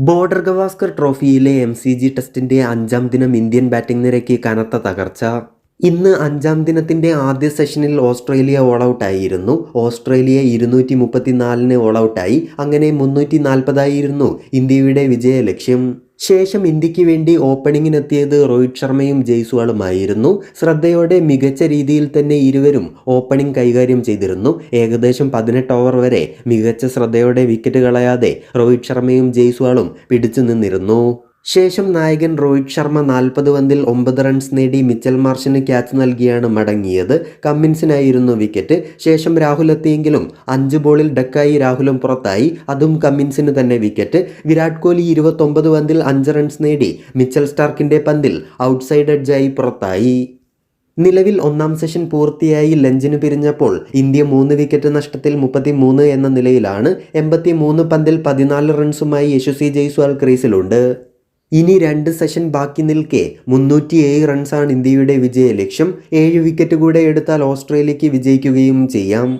Border Gavaskar ട്രോഫിയിലെ M C G ടെസ്റ്റിന്റെ അഞ്ചാം ദിനം ഇന്ത്യൻ ബാറ്റിംഗ് നിരയ്ക്ക് കനത്ത തകർച്ച. ഇന്ന് അഞ്ചാം ദിനത്തിന്റെ ആദ്യ സെഷനിൽ ഓസ്ട്രേലിയ ഓൾ ഔട്ടായിരുന്നു ഓസ്ട്രേലിയ ഇരുന്നൂറ്റി മുപ്പത്തിനാലിന് ഓൾ ഔട്ടായി അങ്ങനെ മുന്നൂറ്റി നാൽപ്പതായിരുന്നു ഇന്ത്യയുടെ വിജയ ലക്ഷ്യം ശേഷം ഇന്ത്യയ്ക്ക് വേണ്ടി ഓപ്പണിങ്ങിനെത്തിയത് രോഹിത് ശർമ്മയും ജയ്സ്വാളുമായിരുന്നു. ശ്രദ്ധയോടെ മികച്ച രീതിയിൽ തന്നെ ഇരുവരും ഓപ്പണിംഗ് കൈകാര്യം ചെയ്തിരുന്നു. ഏകദേശം പതിനെട്ട് ഓവർ വരെ മികച്ച ശ്രദ്ധയോടെ വിക്കറ്റ് കളയാതെ രോഹിത് ശർമ്മയും ജയ്സ്വാളും പിടിച്ചു നിന്നിരുന്നു. ശേഷം നായകൻ രോഹിത് ശർമ്മ നാൽപ്പത് പന്തിൽ ഒമ്പത് റൺസ് നേടി മിച്ചൽ മാർഷിന് ക്യാച്ച് നൽകിയാണ് മടങ്ങിയത്. കമ്മിൻസിനായിരുന്നു വിക്കറ്റ് ശേഷം രാഹുൽ എത്തിയെങ്കിലും അഞ്ച് ബോളിൽ ഡക്കായി രാഹുലും പുറത്തായി. അതും കമ്മിൻസിന് തന്നെ വിക്കറ്റ് വിരാട് കോഹ്ലി ഇരുപത്തൊമ്പത് പന്തിൽ അഞ്ച് റൺസ് നേടി. മിച്ചൽ സ്റ്റാർക്കിന്റെ പന്തിൽ ഔട്ട്സൈഡ് എഡ്ജായി പുറത്തായി. നിലവിൽ ഒന്നാം സെഷൻ പൂർത്തിയായി ലഞ്ചിന് പിരിഞ്ഞപ്പോൾ ഇന്ത്യ മൂന്ന് വിക്കറ്റ് നഷ്ടത്തിൽ മുപ്പത്തി മൂന്ന് എന്ന നിലയിലാണ്. എൺപത്തി മൂന്ന് പന്തിൽ പതിനാല് റൺസുമായി യശസ്വി ജയ്സ്വാൾ ക്രീസിലുണ്ട്. ഇനി രണ്ട് സെഷൻ ബാക്കി നിൽക്കെ മുന്നൂറ്റി ഏഴ് റൺസാണ് ഇന്ത്യയുടെ വിജയ ലക്ഷ്യം ഏഴ് വിക്കറ്റ് കൂടെ എടുത്താൽ ഓസ്ട്രേലിയക്ക് വിജയിക്കുകയും ചെയ്യാം.